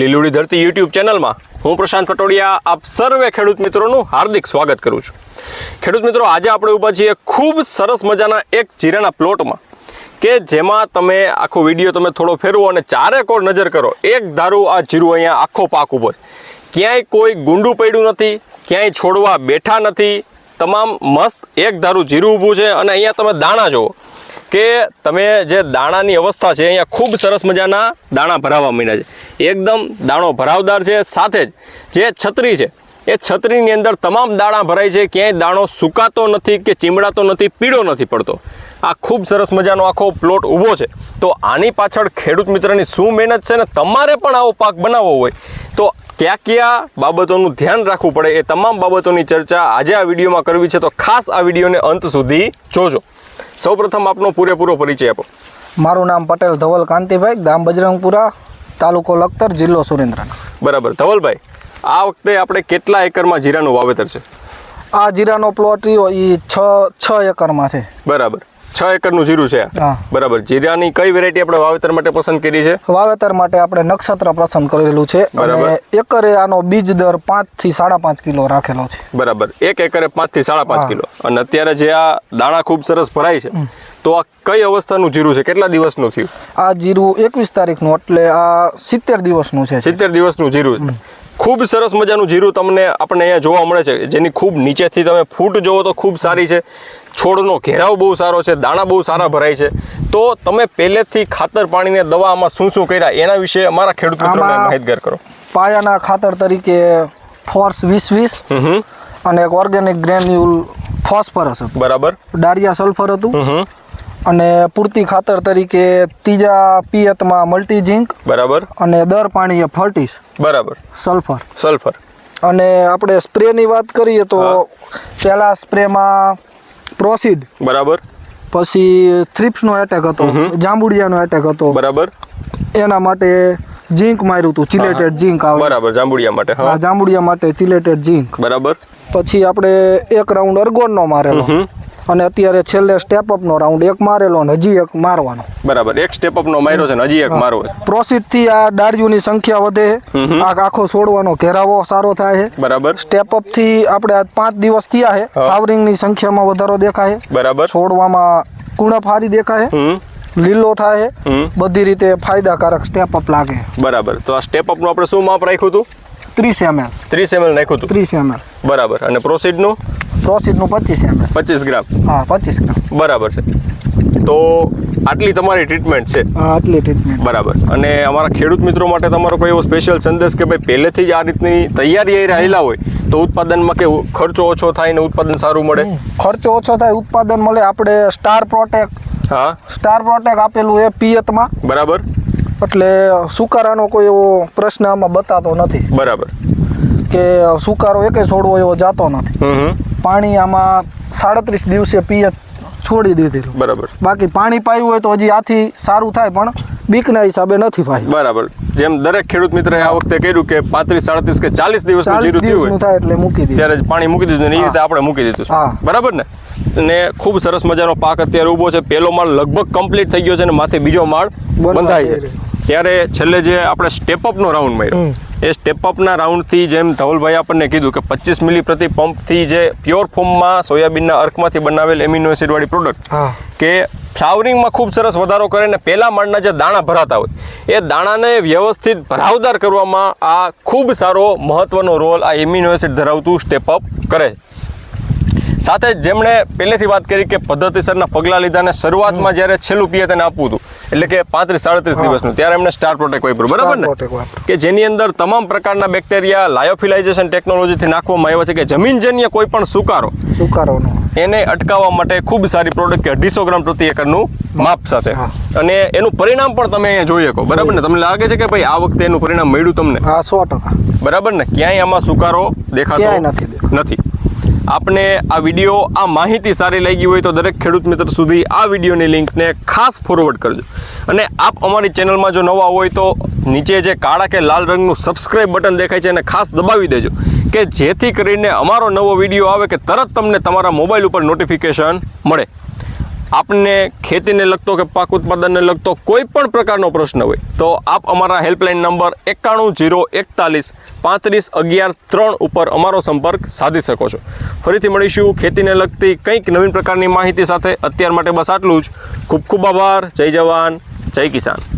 લીલુડી ધરતી યુટ્યુબ ચેનલમાં હું પ્રશાંત પટોડિયા આપ સર્વે ખેડૂત મિત્રોનું હાર્દિક સ્વાગત કરું છું. ખેડૂત મિત્રો, આજે આપણે ઊભા છીએ ખૂબ સરસ મજાના એક જીરાના પ્લોટમાં કે જેમાં તમે આખો વીડિયો તમે થોડો ફેરવો અને ચારે કોર નજર કરો. એક ધારું આ જીરું અહીંયા આખો પાક ઊભો છે. ક્યાંય કોઈ ગુંડું પડ્યું નથી, ક્યાંય છોડવા બેઠા નથી. તમામ મસ્ત એક ધારું જીરું ઊભું છે અને અહીંયા તમે દાણા જુઓ. કે તમે જે દાણાની અવસ્થા છે, અહીંયા ખૂબ સરસ મજાના દાણા ભરાવા માંડ્યા છે. એકદમ દાણો ભરાવદાર છે, સાથે જ જે છત્રી છે, એ છત્રીની અંદર તમામ દાણા ભરાય છે, ક્યાંય દાણો સુકાતો નથી કે ચીમડાતો નથી, પીળો નથી પડતો. આ ખૂબ સરસ મજાનો આખો પ્લોટ ઊભો છે. તો આની પાછળ ખેડૂત મિત્રની શું મહેનત છે ને તમારે પણ આવો પાક બનાવવો હોય, તો કયા કયા બાબતોનું ધ્યાન રાખવું પડે એ તમામ બાબતોની ચર્ચા આજે આ વિડીયોમાં કરવી છે તો ખાસ આ વિડીયોને અંત સુધી જોજો. સૌપ્રથમ આપનો પૂરેપૂરો પરિચય આપો. મારું નામ પટેલ ધવલ કાંતિભાઈ ગામ બજરંગપુરા તાલુકો લખતર જિલ્લો સુરેન્દ્રનગર. બરાબર. ધવલભાઈ આ વખતે આપણે કેટલા એકરમાં જીરાનું વાવેતર છે? આ જીરાનો પ્લોટ રહ્યો એ છ છ એકરમાં છે. બરાબર. છ એકરનું જીરું છે? બરાબર. જીરાની કઈ વેરાયટી આપણે વાવેતર માટે પસંદ કરી છે? વાવેતર માટે આપણે નક્ષત્ર પસંદ કરેલું છે અને એકરે આનો બીજ દર પાંચથી સાડા પાંચ કિલો રાખેલો છે. બરાબર. એક એકરે પાંચથી સાડા પાંચ. કિલો. અને અત્યારે જે આ દાણા ખૂબ સરસ ભરાય છે તો આ કઈ અવસ્થાનું જીરું છે? કેટલા દિવસનું થયું? આ જીરું એકવીસ તારીખનું એટલે આ સિત્તેર દિવસનું છે. સિત્તેર દિવસનું જીરું ખૂબ સરસ મજાનું જીરું તમને આપણને અહીંયા જોવા મળે છે જેની ખૂબ નીચેથી તમે ફૂટ જોવો તો ખૂબ સારી છે. છોડનો ઘેરાવ બહુ સારો છે દાણા બહુ સારા ભરાય છે. તો તમે પહેલેથી ખાતર પાણીને દવા આમાં શું શું કર્યા? એના વિશે અમારા ખેડૂત મિત્રોને માહિતગાર કરો. પાયાના ખાતર તરીકે ફોર્સ વીસ વીસ. અને એક ઓર્ગેનિક ગ્રેન્યુલ ફોસ્ફરસ હતું. બરાબર. ડારિયા સલ્ફર હતું. અને પૂરતી ખાતર તરીકે ત્રીજા પિયતમાં મલ્ટી ઝીંક બરાબર. અને દર પાણીએ ફર્ટિસ બરાબર. સલ્ફર. સલ્ફર. અને આપણે સ્પ્રેની વાત કરીએ તો. પહેલા સ્પ્રેમાં પ્રોસીડ બરાબર. પછી થ્રિપ્સનો એટેક હતો જાંબુડિયાનો એટેક હતો. બરાબર. એના માટે ઝીંક માર્યું હતું ચિલેટેડ ઝીંક આવે. બરાબર જાંબુડિયા માટે હા. જાંબુડિયા માટે ચિલેટેડ ઝીંક બરાબર. પછી આપણે એક રાઉન્ડ અર્ગોનનો મારેલો. અને અત્યારે છેલ્લે સ્ટેપ અપનો રાઉન્ડ એક મારેલો અને હજી એક મારવાનો. બરાબર એક સ્ટેપ અપનો માર્યો છે ને હજી એક મારવો છે. પ્રોસીડથી આ ડાળીઓની સંખ્યા વધે. આ આખો છોડવાનો ઘેરાવો સારો થાય છે. બરાબર. સ્ટેપ અપથી આપણે આ પાંચ દિવસ થયા છે. ફાવરિંગની સંખ્યામાં વધારો દેખાય બરાબર. છોડવામાં કુણપ હારી દેખાય લીલો થાય છે. બધી રીતે ફાયદાકારક સ્ટેપ અપ લાગે. બરાબર. તો આ સ્ટેપ અપનું આપણે શું માપ રાખ્યું હતું? ત્રીસ એમએલ ત્રીસ એમએલ નાખ્યું હતું? ત્રીસ એમએલ બરાબર. અને પ્રોસીડનું પ્રોસીડનું પચીસ એમ પચીસ ગ્રામ. હા પચીસ ગ્રામ. બરાબર છે. તો આટલી તમારી ટ્રીટમેન્ટ છે. આટલી ટ્રીટમેન્ટ બરાબર. અને અમારા ખેડૂત મિત્રો માટે તમારો કોઈ એવો સ્પેશિયલ સંદેશ કે ભાઈ પહેલેથી જ આ રીતની તૈયારી રહેલા હોય તો ઉત્પાદનમાં કે ખર્ચો ઓછો થાય ને ઉત્પાદન સારું મળે? ખર્ચો ઓછો થાય ઉત્પાદન મળે. આપણે સ્ટાર પ્રોટેક હા. સ્ટાર પ્રોટેક આપેલું એ પિયતમાં. બરાબર. એટલે સુકારાનો કોઈ એવો પ્રશ્ન આમાં બતાતો નથી. બરાબર. કે સુકારો એકે છોડવો એવો જાતો નથી. પાણી આમાં સાડત્રીસ દિવસે પીએ છોડી દીધેલું. બરાબર. બાકી પાણી પાયું હોય તો હજી આથી સારું થાય પણ બીકના હિસાબે નથી ભાઈ બરાબર. જેમ દરેક ખેડૂત મિત્રએ આ વખતે કર્યું કે પાંત્રીસ સાડત્રીસ કે ચાલીસ દિવસનું જીરું થયું હોય થાય એટલે મૂકી દીધું. ત્યારે જ પાણી મૂકી દીધું ને એ રીતે આપણે મૂકી દીધું. બરાબર ને? ને ખૂબ સરસ મજાનો પાક અત્યારે ઊભો છે. પહેલો માળ લગભગ કમ્પ્લીટ થઈ ગયો છે અને માથે બીજો માળ બંધાય છે. ત્યારે છેલ્લે જે આપણે સ્ટેપઅપનો રાઉન્ડ માર્યો એ સ્ટેપઅપના રાઉન્ડથી જેમ ધવલભાઈ આપણને કીધું કે પચીસ મિલી પ્રતિ પંપથી જે પ્યોર ફોર્મમાં સોયાબીનના અર્કમાંથી બનાવેલ એમિનો એસિડવાળી પ્રોડક્ટ કે ફ્લાવરિંગમાં ખૂબ સરસ વધારો કરે ને પહેલા માળના જે દાણા ભરાતા હોય એ દાણાને વ્યવસ્થિત ભરાવદાર કરવામાં આ ખૂબ સારો મહત્વનો રોલ આ એમિનો એસિડ ધરાવતું સ્ટેપઅપ કરે છે. સાથે જ જેમણે પહેલેથી વાત કરી કે પદ્ધતિસરના પગલાં લીધા અને શરૂઆતમાં જ્યારે છેલ્લું પીએ તેને આપવું હતું એટલે કે પાંત્રીસ સાડત્રીસ દિવસનું ત્યારે એમણે સ્ટાર પ્રોટેક વાપર્યું બરાબર ને? કે જેની અંદર તમામ પ્રકારના બેક્ટેરિયા લાયોફિલાઇઝેશન ટેકનોલોજીથી નાખવામાં આવ્યા છે કે જમીનજન્ય કોઈ પણ સુકારો સુકારોનો. એને અટકાવવા માટે ખૂબ સારી પ્રોડક્ટ કે અઢીસો ગ્રામ પ્રતિ એકરનું માપ સાથે. અને એનું પરિણામ પણ તમે અહીંયા જોઈ શકો બરાબર ને? તમને લાગે છે કે ભાઈ આ વખતે એનું પરિણામ મળ્યું તમને? હા સો ટકા. બરાબર ને? ક્યાંય આમાં સુકારો દેખાતો નથી દેખાતો. નથી. આપને આ વીડિયો, આ માહિતી સારી લાગી હોય તો દરેક ખેડૂત મિત્ર સુધી આ વિડીયોની લિંકને ખાસ ફોરવર્ડ કરજો. અને આપ અમારી ચેનલમાં જો નવા હોય તો નીચે જે કાળા કે લાલ રંગનું સબસ્ક્રાઇબ બટન દેખાય છે એને ખાસ દબાવી દેજો. કે જેથી કરીને અમારો નવો વીડિયો આવે કે તરત તમને તમારા મોબાઈલ ઉપર નોટિફિકેશન મળે. આપને ખેતીને લગતો કે પાક ઉત્પાદનને લગતો કોઈ પણ પ્રકારનો પ્રશ્ન હોય, તો આપ અમારા હેલ્પલાઇન નંબર એકાણું જીરો એકતાલીસ પાંત્રીસ અગિયાર ત્રણ ઉપર અમારો સંપર્ક સાધી શકો છો. ફરીથી મળીશું ખેતીને લગતી કંઈક નવીન પ્રકારની માહિતી સાથે. અત્યાર માટે બસ આટલું જ. ખૂબ ખૂબ આભાર. જય જવાન. જય કિસાન.